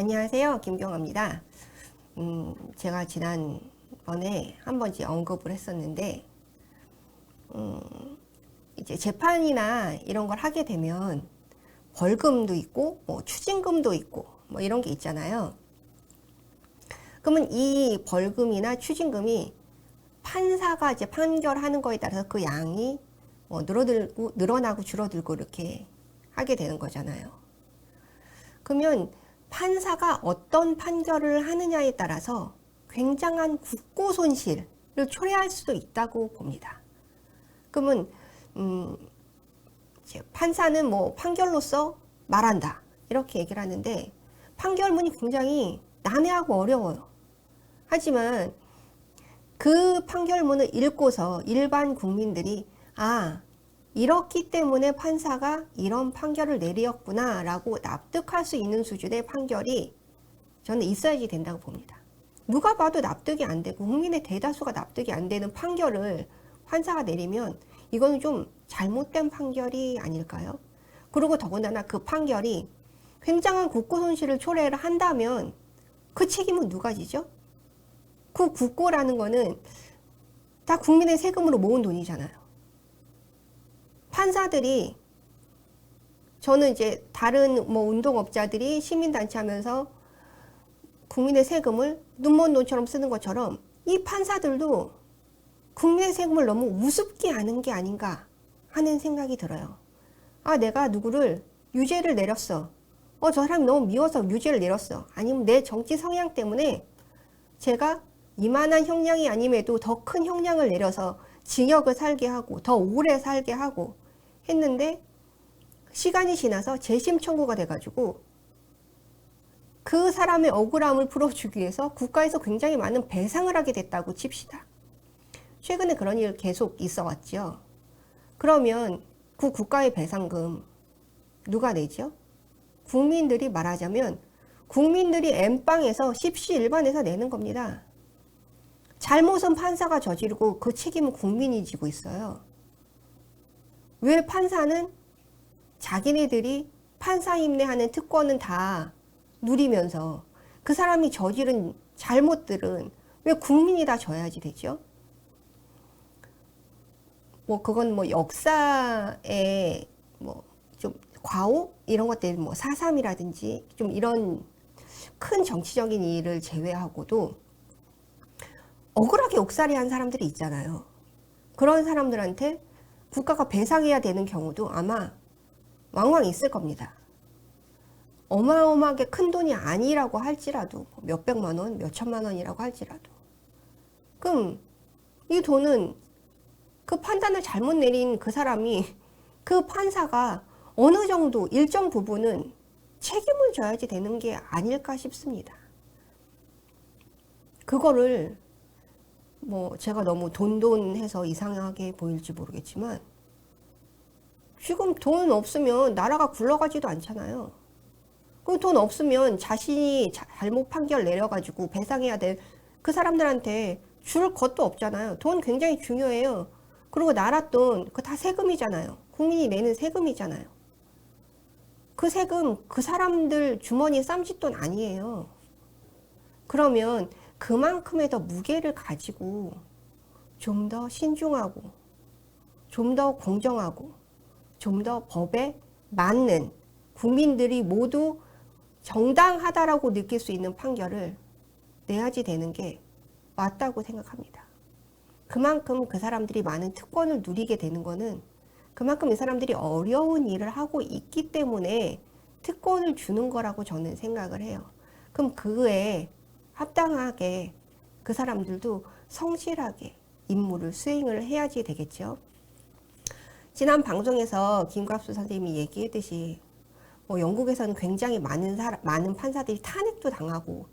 안녕하세요. 김경아입니다. 음, 제가 지난번에 한번 이제 언급을 했었는데, 음, 이제 재판이나 이런 걸 하게 되면 벌금도 있고, 뭐 추징금도 있고, 뭐 이런 게 있잖아요. 그러면 이 벌금이나 추징금이 판사가 이제 판결하는 거에 따라서 그 양이 뭐 늘어들고, 늘어나고 줄어들고 이렇게 하게 되는 거잖아요. 그러면 판사가 어떤 판결을 하느냐에 따라서 굉장한 국고 손실을 초래할 수도 있다고 봅니다. 그러면 음, 판사는 뭐 판결로서 말한다 이렇게 얘기를 하는데 판결문이 굉장히 난해하고 어려워요. 하지만 그 판결문을 읽고서 일반 국민들이 아 이렇기 때문에 판사가 이런 판결을 내리었구나 라고 납득할 수 있는 수준의 판결이 저는 있어야지 된다고 봅니다. 누가 봐도 납득이 안 되고 국민의 대다수가 납득이 안 되는 판결을 판사가 내리면 이거는 좀 잘못된 판결이 아닐까요? 그리고 더군다나 그 판결이 굉장한 국고 손실을 초래를 한다면 그 책임은 누가 지죠? 그 국고라는 거는 다 국민의 세금으로 모은 돈이잖아요. 판사들이 저는 이제 다른 뭐 운동업자들이 시민단체 하면서 국민의 세금을 눈먼 돈처럼 쓰는 것처럼 이 판사들도 국민의 세금을 너무 우습게 아는 게 아닌가 하는 생각이 들어요. 아, 내가 누구를 유죄를 내렸어. 어, 저 사람이 너무 미워서 유죄를 내렸어. 아니면 내 정치 성향 때문에 제가 이만한 형량이 아님에도 더 큰 형량을 내려서 징역을 살게 하고 더 오래 살게 하고 했는데 시간이 지나서 재심 청구가 돼가지고 그 사람의 억울함을 풀어주기 위해서 국가에서 굉장히 많은 배상을 하게 됐다고 칩시다. 최근에 그런 일 계속 있어 왔죠. 그러면 그 국가의 배상금 누가 내죠? 국민들이 말하자면 국민들이 엠빵에서 십시일반에서 내는 겁니다. 잘못은 판사가 저지르고 그 책임은 국민이 지고 있어요. 왜 판사는 자기네들이 판사 임례하는 특권은 다 누리면서 그 사람이 저지른 잘못들은 왜 국민이 다 져야지 되죠? 뭐 그건 뭐 역사에 뭐좀 과오 이런 것들 뭐 사삼이라든지 좀 이런 큰 정치적인 일을 제외하고도 억울하게 옥살이 한 사람들이 있잖아요. 그런 사람들한테 국가가 배상해야 되는 경우도 아마 왕왕 있을 겁니다. 어마어마하게 큰 돈이 아니라고 할지라도 뭐 몇백만 원, 몇천만 원이라고 할지라도 그럼 이 돈은 그 판단을 잘못 내린 그 사람이 그 판사가 어느 정도 일정 부분은 책임을 져야지 되는 게 아닐까 싶습니다. 그거를 뭐 제가 너무 돈돈해서 이상하게 보일지 모르겠지만 지금 돈 없으면 나라가 굴러가지도 않잖아요. 그돈 없으면 자신이 잘못 판결 내려가지고 배상해야 될 그 사람들한테 줄 것도 없잖아요. 돈 굉장히 중요해요. 그리고 나라 돈, 그 다 세금이잖아요. 국민이 내는 세금이잖아요. 그 세금, 그 사람들 주머니 쌈짓돈 아니에요. 그러면 그만큼의 더 무게를 가지고 좀 더 신중하고 좀 더 공정하고 좀 더 법에 맞는 국민들이 모두 정당하다라고 느낄 수 있는 판결을 내야지 되는 게 맞다고 생각합니다. 그만큼 그 사람들이 많은 특권을 누리게 되는 거는 그만큼 이 사람들이 어려운 일을 하고 있기 때문에 특권을 주는 거라고 저는 생각을 해요. 그럼 그에 합당하게 그 사람들도 성실하게 임무를 수행을 해야지 되겠죠. 지난 방송에서 김갑수 선생님이 얘기했듯이 뭐 영국에서는 굉장히 많은 사람, 많은 판사들이 탄핵도 당하고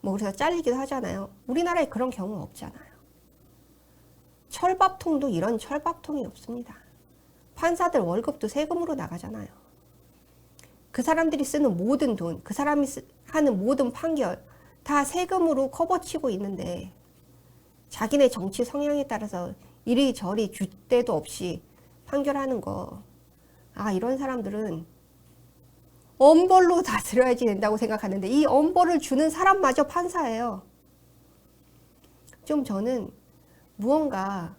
뭐 그래서 잘리기도 하잖아요. 우리나라에 그런 경우 없잖아요. 철밥통도 이런 철밥통이 없습니다. 판사들 월급도 세금으로 나가잖아요. 그 사람들이 쓰는 모든 돈, 그 사람이 하는 모든 판결 다 세금으로 커버치고 있는데 자기네 정치 성향에 따라서 이리저리 줏대도 없이 판결하는 거. 아, 이런 사람들은 엄벌로 다스려야지 된다고 생각하는데 이 엄벌을 주는 사람마저 판사예요. 좀 저는 무언가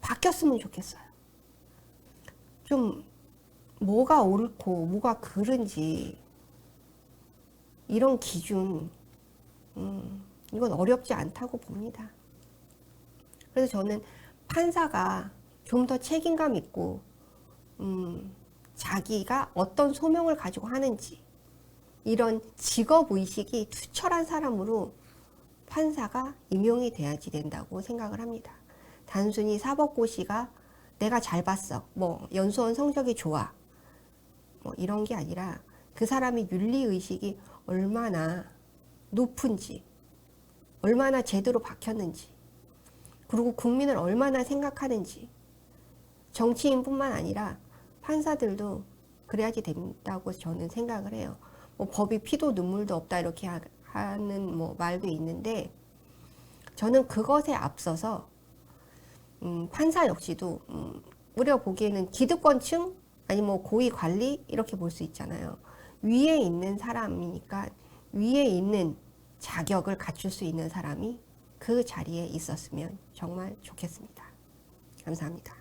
바뀌었으면 좋겠어요. 좀 뭐가 옳고 뭐가 그른지 이런 기준 음, 이건 어렵지 않다고 봅니다. 그래서 저는 판사가 좀 더 책임감 있고 음, 자기가 어떤 소명을 가지고 하는지 이런 직업 의식이 투철한 사람으로 판사가 임용이 돼야지 된다고 생각을 합니다. 단순히 사법고시가 내가 잘 봤어, 뭐 연수원 성적이 좋아, 뭐 이런 게 아니라 그 사람의 윤리 의식이 얼마나 높은지, 얼마나 제대로 박혔는지, 그리고 국민을 얼마나 생각하는지, 정치인뿐만 아니라 판사들도 그래야지 된다고 저는 생각을 해요. 뭐 법이 피도 눈물도 없다 이렇게 하- 하는 뭐 말도 있는데 저는 그것에 앞서서 음, 판사 역시도 음, 우리가 보기에는 기득권층 아니 뭐 고위 관리 이렇게 볼 수 있잖아요. 위에 있는 사람이니까 위에 있는 자격을 갖출 수 있는 사람이 그 자리에 있었으면 정말 좋겠습니다. 감사합니다.